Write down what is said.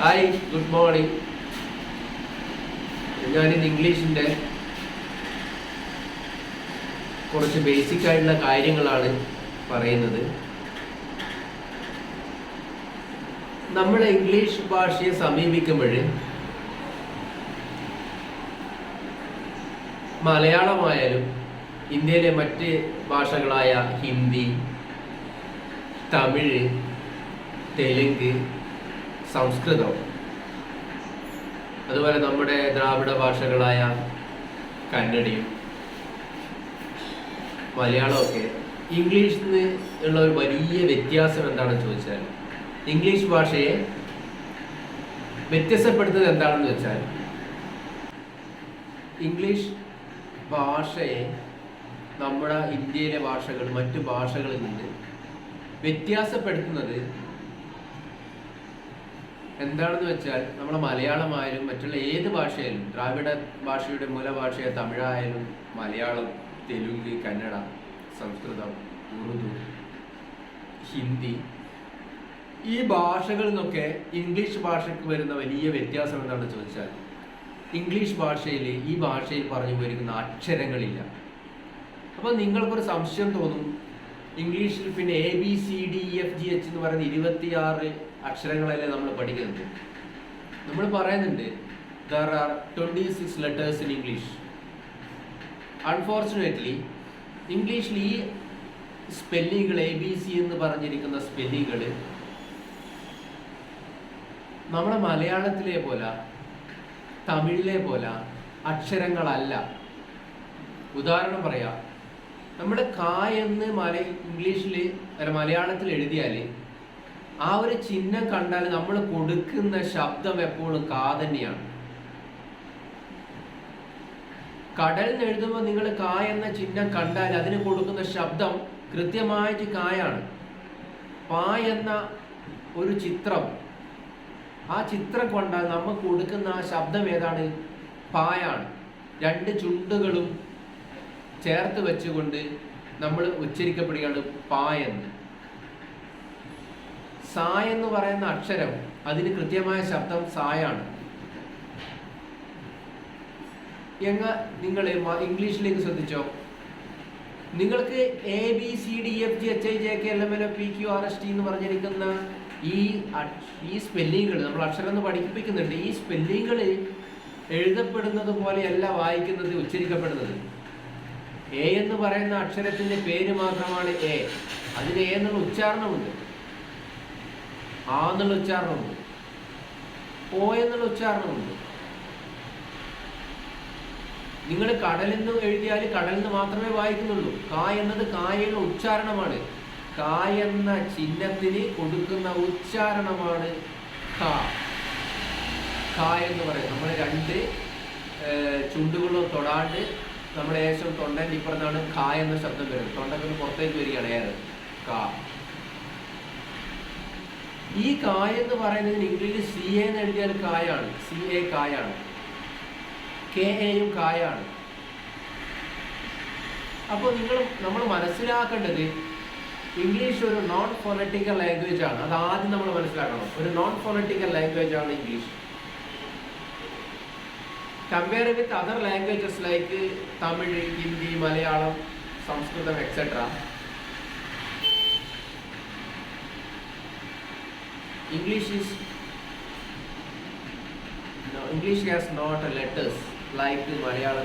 Hi good morning ഞാനിന്ന് ഇംഗ്ലീഷിൻ്റെ കുറച്ച് basic ആയിട്ടുള്ള കാര്യങ്ങളാണ് പറയുന്നത് നമ്മൾ ഇംഗ്ലീഷ് ഭാഷയെ സമീപിക്കുമ്പോൾ മലയാളമായാലും ഇന്ത്യയിലെ മറ്റ് ഭാഷകളായ ഹിന്ദി തമിഴ് തെലുങ്ക് സംസ്കൃതവും അതുപോലെ നമ്മുടെ ദ്രാവിഡ ഭാഷകളായ കന്നഡയും മലയാളമൊക്കെ ഇംഗ്ലീഷിൽ നിന്ന് ഉള്ള ഒരു വലിയ വ്യത്യാസം എന്താണെന്ന് ചോദിച്ചാൽ ഇംഗ്ലീഷ് ഭാഷയെ വ്യത്യസ്തപ്പെടുത്തുന്നത് എന്താണെന്ന് വെച്ചാൽ ഇംഗ്ലീഷ് ഭാഷയെ നമ്മുടെ ഇന്ത്യയിലെ ഭാഷകൾ മറ്റു ഭാഷകളിൽ നിന്ന് വ്യത്യാസപ്പെടുത്തുന്നത് എന്താണെന്ന് വെച്ചാൽ നമ്മുടെ മലയാളമായാലും മറ്റുള്ള ഏത് ഭാഷയായാലും ദ്രാവിഡ ഭാഷയുടെ മൂലഭാഷയായ തമിഴായാലും മലയാളം തെലുങ്ക് കന്നഡ സംസ്കൃതം ഉറുദു ഹിന്ദി ഈ ഭാഷകളിൽ നിന്നൊക്കെ ഇംഗ്ലീഷ് ഭാഷയ്ക്ക് വരുന്ന വലിയ വ്യത്യാസം എന്താണെന്ന് ചോദിച്ചാൽ ഇംഗ്ലീഷ് ഭാഷയിൽ ഈ ഭാഷയിൽ പറഞ്ഞു പോയിരിക്കുന്ന അക്ഷരങ്ങളില്ല അപ്പോൾ നിങ്ങൾക്കൊരു സംശയം തോന്നും ഇംഗ്ലീഷിൽ പിന്നെ A B C D F G H എന്ന് പറയുന്ന ഇരുപത്തിയാറ് അക്ഷരങ്ങളല്ലേ നമ്മൾ പഠിക്കുന്നത് നമ്മൾ പറയുന്നുണ്ട് there are twenty six letters in English unfortunately ഇംഗ്ലീഷിൽ ഈ സ്പെല്ലിങ്ങൾ എ ബി സി എന്ന് പറഞ്ഞിരിക്കുന്ന സ്പെല്ലിങ്ങൾ നമ്മുടെ മലയാളത്തിലെ പോലെ തമിഴിലെ പോലെ അക്ഷരങ്ങളല്ല ഉദാഹരണം പറയാം നമ്മുടെ കാ എന്ന് മല ഇംഗ്ലീഷിൽ മലയാളത്തിൽ എഴുതിയാൽ ആ ഒരു ചിഹ്നം കണ്ടാൽ നമ്മൾ കൊടുക്കുന്ന ശബ്ദം എപ്പോഴും കാ തന്നെയാണ് കടൽ എഴുതുമ്പോൾ നിങ്ങൾ കാ എന്ന ചിഹ്നം കണ്ടാൽ അതിന് കൊടുക്കുന്ന ശബ്ദം കൃത്യമായിട്ട് കായാണ് പാ എന്ന ഒരു ചിത്രം ആ ചിത്രം കൊണ്ടാൽ നമുക്ക് കൊടുക്കുന്ന ആ ശബ്ദം ഏതാണ് പായാണ് രണ്ട് ചുണ്ടുകളും ചേർത്ത് വെച്ചുകൊണ്ട് നമ്മൾ ഉച്ചരിക്കപ്പെടുകയാണ് പാ എന്ന് സാ എന്ന് പറയുന്ന അക്ഷരം അതിന് കൃത്യമായ ശബ്ദം സായാണ് എങ്ങ നിങ്ങൾ ഇംഗ്ലീഷിലേക്ക് ശ്രദ്ധിച്ചോ നിങ്ങൾക്ക് A B C D F G H I J K L M N P Q R S T എന്ന് പറഞ്ഞിരിക്കുന്ന ഈ ഈ സ്പെല്ലിങ്ങുകൾ നമ്മൾ അക്ഷരം എന്ന് പഠിപ്പിക്കുന്നുണ്ട് ഈ സ്പെല്ലിങ്ങുകൾ എഴുതപ്പെടുന്നത് പോലെയല്ല വായിക്കുന്നത് ഉച്ചരിക്കപ്പെടുന്നത് എ എന്ന് പറയുന്ന അക്ഷരത്തിന്റെ പേര് മാത്രമാണ് എ അതിന് എ എന്നുള്ള ഉച്ചാരണമുണ്ട് ആ എന്നുള്ള ഉച്ചാരണമുണ്ട് ഓ എന്നുള്ള ഉച്ചാരണമുണ്ട് നിങ്ങൾ കടലെന്ന് എഴുതിയാൽ കടലെന്ന് മാത്രമേ വായിക്കുന്നുള്ളൂ കാ എന്നത് കായുള്ള ഉച്ചാരണമാണ് കാ എന്ന ചിഹ്നത്തിന് കൊടുക്കുന്ന ഉച്ചാരണമാണ് കാ കാ എന്ന് പറയും നമ്മൾ രണ്ട് ചുണ്ടുകളോ തൊടാണ്ട് നമ്മുടെ ഏകദേശം തൊണ്ടൻ്റെ ഇപ്പുറത്താണ് ഖാ എന്ന ശബ്ദം വരുന്നത് തൊണ്ടക്കൊന്ന് പുറത്തേക്ക് വരികയാണ് ഏത് കാ ഈ കായ എന്ന് പറയുന്നതിന് ഇംഗ്ലീഷിൽ സി എ എന്ന് എഴുതിയാൽ കായാണ് സി എ കായാണ് കെ എയും കായാണ് അപ്പോൾ നിങ്ങൾ നമ്മൾ മനസ്സിലാക്കേണ്ടത് ഇംഗ്ലീഷ് ഒരു നോൺ ഫോണറ്റിക്കൽ ലാംഗ്വേജ് ആണ് അത് ആദ്യം നമ്മൾ മനസ്സിലാക്കണം ഒരു നോൺ ഫോണറ്റിക്കൽ ലാംഗ്വേജ് ആണ് English Compare with other languages like Tamil, Hindi, Malayalam, Sanskritam, etc. English has not letters like Malayalam.